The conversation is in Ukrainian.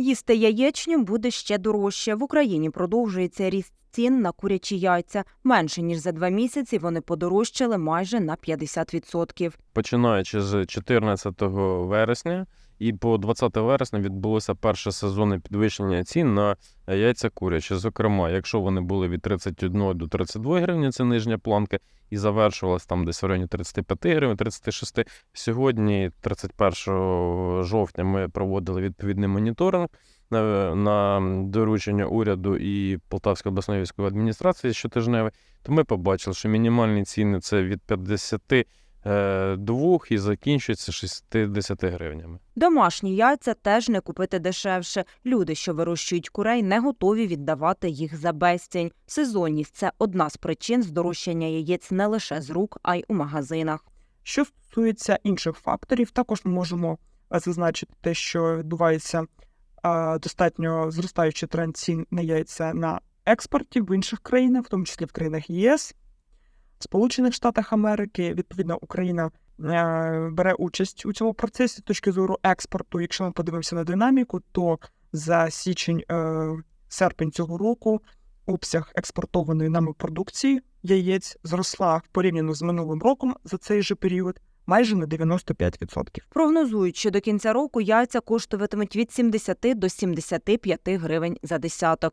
Їсти яєчню буде ще дорожче. В Україні продовжується ріст цін на курячі яйця. Менше ніж за два місяці вони подорожчали майже на 50%. починаючи з 14 вересня і по 20 вересня відбулося перше сезонне підвищення цін на яйця курячі. Зокрема, якщо вони були від 31 до 32 гривні, це нижня планка, і завершувалась там десь в районі 35 гривень, 36. Сьогодні, 31 жовтня, ми проводили відповідний моніторинг на, на доручення уряду і Полтавської обласної військової адміністрації щотижневий, то ми побачили, що мінімальні ціни це від 50 е, двох і закінчується 60 гривнями. Домашні яйця теж не купити дешевше. Люди, що вирощують курей, не готові віддавати їх за безцінь. Сезонність це одна з причин здорожчання яєць не лише з рук, а й у магазинах. Що стосується інших факторів, також ми можемо е, зазначити те, що відбувається е, достатньо зростаючий тренд цін на яйця на експорті в інших країнах, в тому числі в країнах ЄС, Сполучених Штатах Америки. Відповідно, Україна е, бере участь у цьому процесі з точки зору експорту. Якщо ми подивимося на динаміку, то за січень е, серпень цього року обсяг експортованої нами продукції яєць зросла порівняно з минулим роком за цей же період майже на 95%. Прогнозують, що до кінця року яйця коштуватимуть від 70 до 75 гривень за десяток.